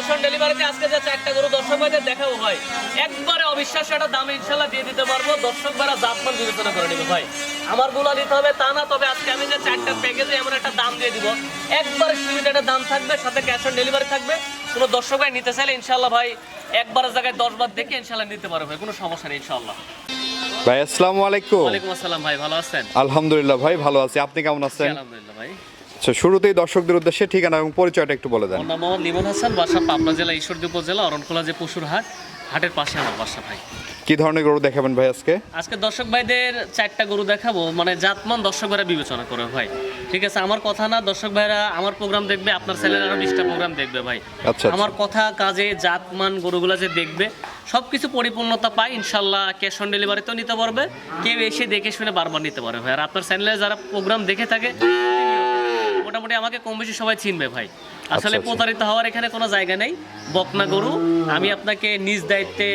Cash on ডেলিভারিতে আজকে যে চারটা গরু দর্শক ভাইদের একবারে অবিশ্বাস্য একটা দামে ইনশাল্লাহ দিয়ে দিতে পারব। দর্শক ভাইরা জাতমান বিবেচনা করে নেবে ভাই। আমারগুলা হবে তা না তবে আজকে আমি যে চারটা প্যাকেজে এমন একটা দাম দিয়ে দিব। একবারে সীমিত একটা দাম থাকবে সাথে ক্যাশ অন ডেলিভারি থাকবে। কোনো দর্শক ভাই নিতে চাইলে ইনশাল্লাহ ভাই একবারের জায়গায় দশ বার দেখে ইনশাল্লাহ নিতে পারবে কোনো সমস্যা নেই ইনশাল্লাহ। ভাই আসসালামু আলাইকুম। ওয়ালাইকুম আসসালাম ভাই ভালো আছেন? আলহামদুলিল্লাহ ভাই ভালো আছি। আপনি কেমন আছেন? আলহামদুলিল্লাহ ভাই। আচ্ছা শুরুতেই দর্শকদের উদ্দেশ্যে ঠিকানা এবং পরিচয়টা একটু বলে দেন। আমার নাম মোহাম্মদ লিমন হাসান বাসা পাবনা জেলা ঈশ্বরদী উপজেলা অরণখোলা যে পশুর হাট হাটের পাশে আমার বাসা ভাই। কি ধরনের গরু দেখাবেন ভাই আজকে? আজকে দর্শক ভাইদের চারটা গরু দেখাবো মানে জাতমান দর্শক ভাইরা বিবেচনা করে ভাই। ঠিক আছে আমার কথা না দর্শক ভাইরা আমার প্রোগ্রাম দেখবে আপনার ছেলের আরও বিশটা প্রোগ্রাম দেখবে ভাই। আচ্ছা, আচ্ছা। আমার কথা কাজে জাতমান গরুগুলা যে দেখবে সবকিছু পরিপূর্ণতা পায় ইনশাল্লাহ ক্যাশ অন ডেলিভারিতেও নিতে পারবে কেউ এসে দেখে শুনে বারবার নিতে পারবে ভাই। আর আপনার চ্যানেলে যারা প্রোগ্রাম দেখে থাকে মোটামুটি আমাকে কম বেশি সবাই চিনবে ভাই। আসলে আচ্ছা। প্রতারিত হওয়ার এখানে কোনো জায়গা নেই। বকনা গরু আমি আপনাকে নিজ দায়িত্বে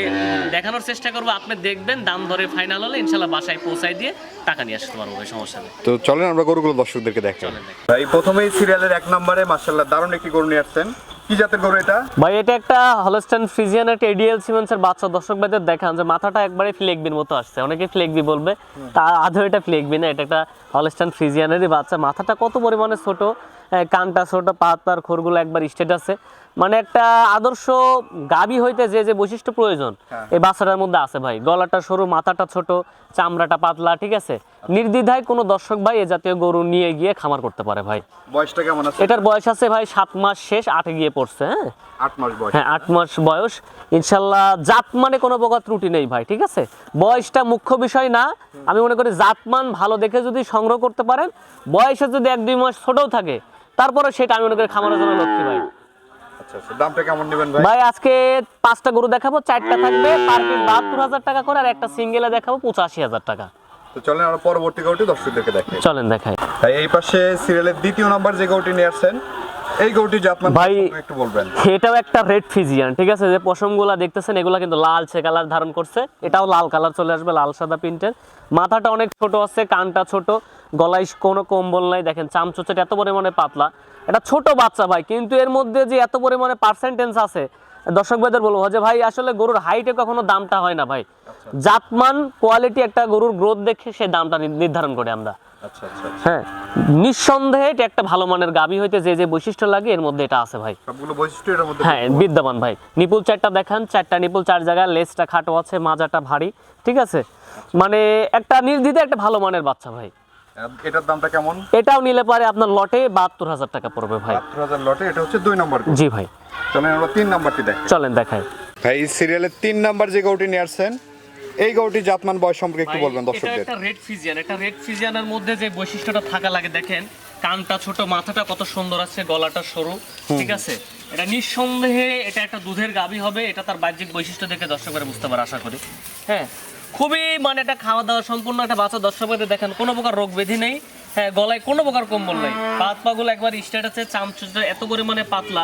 দেখানোর চেষ্টা করব। আপনি দেখবেন দাম ধরে ফাইনাল হলে ইনশাল্লাহ বাসায় পৌঁছায় দিয়ে টাকা নিয়ে আসতে পারব ভাই সমস্যা নেই। তো চলেন আমরা গরুগুলো দর্শকদেরকে দেখাই। চলেন ভাই প্রথমেই সিরিয়ালের এক নম্বরে মার্শাল্লাহ দারুণ একটি গরু নিয়ে আসছেন। কি জাতের গরু এটা? ভাই, এটা একটা হলস্টাইন ফ্রিজিয়ান একটা এডিএল সিমেন্সের বাচ্চা। দর্শক ভাইদের দেখান যে মাথাটা একবারে ফ্লেকবিন মতো আসছে। অনেকে ফ্লেকবি বলবে, তা আধো এটা ফ্লেকবি না? এটা একটা হলস্টাইন ফ্রিজিয়ানেরই বাচ্চা। মাথাটা কত পরিমাণে ছোট? কানটা ছোট পাত পার খোরগুলো একবার স্টেট আছে। মানে একটা আদর্শ গাবি হইতে যে যে বৈশিষ্ট্য প্রয়োজন এই বাচ্চাটার মধ্যে আছে ভাই। গলাটা সরু মাথাটা ছোট চামড়াটা পাতলা ঠিক আছে? নির্দ্বিধায় কোনো দর্শক ভাই এ জাতীয় গরু নিয়ে গিয়ে খামার করতে পারে ভাই। বয়সটা কেমন আছে? এটার বয়স আছে ভাই সাত মাস শেষ আটে গিয়ে পড়ছে হ্যাঁ? আট মাস বয়স। হ্যাঁ আট মাস বয়স। ইনশাল্লাহ জাত মানে কোনো প্রকার ত্রুটি নেই ভাই ঠিক আছে? বয়সটা মুখ্য বিষয় না। আমি মনে করি জাতমান ভালো দেখে যদি সংগ্রহ করতে পারেন বয়সে যদি এক দুই মাস ছোটও থাকে তারপরে সেটা আমি মনে করি খামারের জন্য লক্ষ্মী ভাই। আচ্ছা আচ্ছা দামটা কেমন নেবেন ভাই? ভাই আজকে পাঁচটা গরু দেখাবো চারটা থাকবে পার পিস বাহাত্তর হাজার টাকা করে আর একটা সিঙ্গেলে দেখাবো পঁচাশি হাজার টাকা। তো চলেন আমরা পরবর্তী গরুটি দর্শকদেরকে দেখাই। চলেন দেখাই। ভাই এই পাশে সিরিয়ালের দ্বিতীয় নাম্বার যে গরুটি নিয়ে আসছেন এই গরুটি জাতমান ভাই- একটু বলবেন। এটাও একটা রেড ফিজিয়ান ঠিক আছে? যে পশমগুলা দেখতেছেন এগুলা কিন্তু লালচে কালার ধারণ করছে। এটাও লাল কালার চলে আসবে লাল সাদা প্রিন্টের মাথাটা অনেক ছোট আছে কানটা ছোট। গলায় কোনো কম্বল নাই দেখেন চামচোচের এত পরিমাণে পাতলা। এটা ছোট বাচ্চা ভাই কিন্তু এর মধ্যে যে এত পরিমাণে পার্সেন্টেজ আছে দর্শক ভাইদের বলব যে ভাই আসলে গরুর হাইটে কখনো দামটা হয় না ভাই। জাতমান কোয়ালিটি একটা গরুর গ্রোথ দেখে সে দামটা নির্ধারণ করে আমরা। আচ্ছা আচ্ছা আচ্ছা। হ্যাঁ নিঃসন্দেহে এটা একটা ভালো মানের গাবি হইতে যে যে বৈশিষ্ট্য লাগে এর মধ্যে এটা আছে ভাই। সবগুলো বৈশিষ্ট্য এর মধ্যে হ্যাঁ বিদ্যমান ভাই। নিপুল চারটা দেখান চারটা নিপুল চার জায়গায় লেজটা খাটো আছে মাজাটা ভারী ঠিক আছে? মানে একটা নির্দ্বিধে একটা ভালো মানের বাচ্চা ভাই। এটার দামটা কেমন? এটাও নিলে পারে আপনার লটে বাহাত্তর হাজার টাকা পড়বে ভাই। বাহাত্তর হাজার লটে এটা হচ্ছে দুই নম্বর জি ভাই। চলেন আমরা তিন নাম্বারটি দেখ। চলেন দেখাই। ভাই সিরিয়ালের তিন নাম্বার যে গরুটি নিয়ে আসছেন এই গরুটি জাতমান বয়স সম্পর্কে একটু বলবেন দর্শকদের। একটা রেড ফিজিয়ান এটা রেড ফিজিয়ানের মধ্যে যে বৈশিষ্ট্যটা থাকা লাগে দেখেন কানটা ছোট মাথাটা কত সুন্দর আছে গলাটা সরু ঠিক আছে? এটা নিঃসন্দেহে এটা একটা দুধের গাবি হবে এটা তার বাহ্যিক বৈশিষ্ট্য দেখে দর্শকরা বুঝতে পারে আশা করি। হ্যাঁ? খুবই মানে এটা খাওয়া দাওয়া সম্পূর্ণ একটা বাচ্চা দর্শকদের দেখেন কোনো প্রকার রোগ ব্যাধি নেই। হ্যাঁ গলায় কোনো প্রকার কম্বল নেই। পাত পাগুলো একবার স্টেট আছে চামচুটা এত পরিমাণে পাতলা।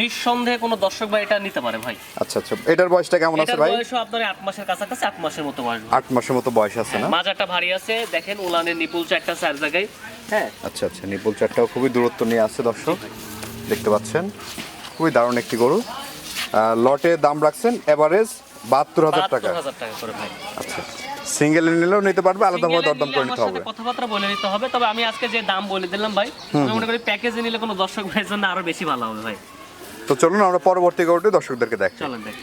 নিঃসন্দেহে কোনো দর্শক ভাই এটা নিতে পারে ভাই। আচ্ছা আচ্ছা। এটার বয়সটা কেমন আছে ভাই? বয়সও আপনার আট মাসের কাছাকাছি আট মাসের মতো বয়স আট মাসের মতো বয়স আছে না? মাজাটা ভারী আছে দেখেন উলানের নিপুল চারটা চার জায়গায়। হ্যাঁ। আচ্ছা আচ্ছা নিপুল চারটাও খুবই দূরত্ব নিয়ে আছে দর্শক। দেখতে পাচ্ছেন খুবই দারুণ একটি গরু। লটে দাম রাখছেন এভারেজ বাহাত্তর হাজার টাকা। টাকা করে ভাই। আচ্ছা। সিঙ্গেল নিলেও নিতে পারবে আলাদাভাবে দরদাম করে নিতে হবে। কথাবার্তা বলে নিতে হবে তবে আমি আজকে যে দাম বলে দিলাম ভাই আমি মনে করি প্যাকেজে নিলে কোনো দর্শক ভাইয়ের জন্য আরও বেশি ভালো হবে ভাই। তো চলুন আমরা পরবর্তী গরুটি দর্শকদেরকে দেখ চলুন দেখ।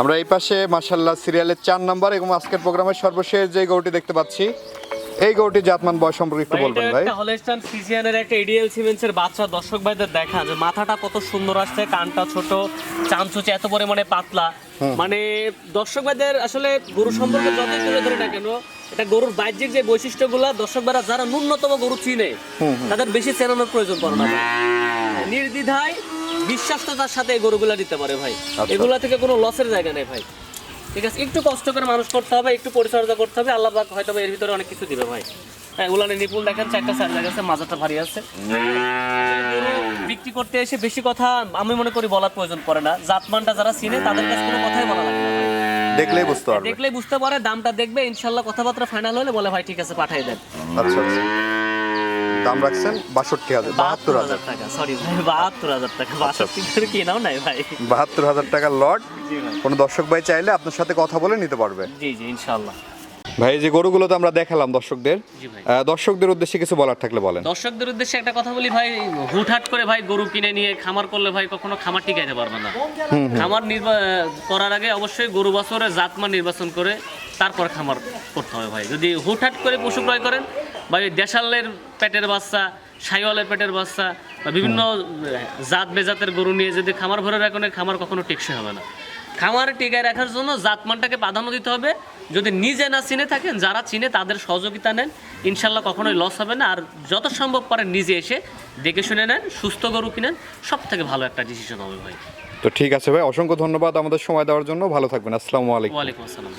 আমরা এই পাশে মাসাল্লাহ সিরিয়ালের চার নাম্বার এবং আজকের প্রোগ্রামের সর্বশেষ যে গরুটি দেখতে পাচ্ছি এই গরুটি জাতমান বয়স সম্পর্কে একটু বলবেন ভাই। একটা হলস্টাইন ফ্রিজিয়ানের একটা এডিএল সিমেন্সের বাচ্চা দর্শক ভাইদের দেখা। যে মাথাটা কত সুন্দর আসছে কানটা ছোট চামচুচে এত পরিমাণে পাতলা। মানে দর্শক ভাইদের আসলে গরু সম্পর্কে যতই তুলে ধরে না কেন এটা গরুর বাহ্যিক যে বৈশিষ্ট্যগুলো দর্শক ভাইরা যারা ন্যূনতম গরু চিনে তাদের বেশি চেনানোর প্রয়োজন পড়ে না ভাই। নির্দ্বিধায় বিশ্বাসতার সাথে এই গরুগুলা দিতে পারে ভাই। আচ্ছা। এগুলা থেকে কোনো লসের জায়গা নেই ভাই। ঠিক আছে একটু কষ্ট করে মানুষ করতে হবে একটু পরিচর্যা করতে হবে আল্লাহ পাক হয়তো এর ভিতরে অনেক কিছু দিবে ভাই। হ্যাঁ উলানে নিপুল দেখেন চারটা চার আছে মাজাটা ভারী আছে। বিক্রি করতে এসে বেশি কথা আমি মনে করি বলার প্রয়োজন পড়ে না। জাতমানটা যারা চিনে তাদের কাছে কোনো কথাই বলা লাগে দেখলেই বুঝতে পারবে। দেখলেই বুঝতে পারে দামটা দেখবে ইনশাল্লাহ কথাবার্তা ফাইনাল হলে বলে ভাই ঠিক আছে পাঠাই দেন। আচ্ছা আচ্ছা। দাম রাখছেন বাষট্টি হাজার বাহাত্তর হাজার। টাকা সরি ভাই বাহাত্তর হাজার টাকা। বাষট্টি করে কেনাও নাই ভাই? বাহাত্তর হাজার টাকার লট। কোনো দর্শক ভাই চাইলে আপনার সাথে কথা বলে নিতে পারবে। জি জি ইনশাল্লাহ ভাই এই যে গরুগুলো তো আমরা দেখালাম দর্শকদের। আহ, দর্শকদের উদ্দেশ্যে কিছু বলার থাকলে বলেন। দর্শকদের উদ্দেশ্যে একটা কথা বলি ভাই হুটহাট করে ভাই গরু কিনে নিয়ে খামার করলে ভাই কখনো খামার টিকাইতে পারবে না। খামার নির্বা- করার আগে অবশ্যই গরু বছরের জাতমান নির্বাচন করে তারপর খামার করতে হবে ভাই। যদি হুটহাট করে পশু ক্রয় করেন বা দেশালের পেটের বাচ্চা সাইওয়ালের পেটের বাচ্চা বা বিভিন্ন জাত বেজাতের গরু নিয়ে যদি খামার ভরে রাখেন খামার কখনো টেকসই হবে না। খামার টিকায় রাখার জন্য জাতমানটাকে প্রাধান্য দিতে হবে। যদি নিজে না চিনে থাকেন যারা চিনে তাদের সহযোগিতা নেন। ইনশাল্লাহ কখনোই লস হবে না। আর যত সম্ভব পারেন নিজে এসে দেখে শুনে নেন সুস্থ গরু কিনেন। সব থেকে ভালো একটা ডিসিশন হবে ভাই। তো ঠিক আছে ভাই অসংখ্য ধন্যবাদ আমাদের সময় দেওয়ার জন্য। ভালো থাকবেন। আসসালামু আলাইকুম। ওয়ালাইকুম আসসালাম।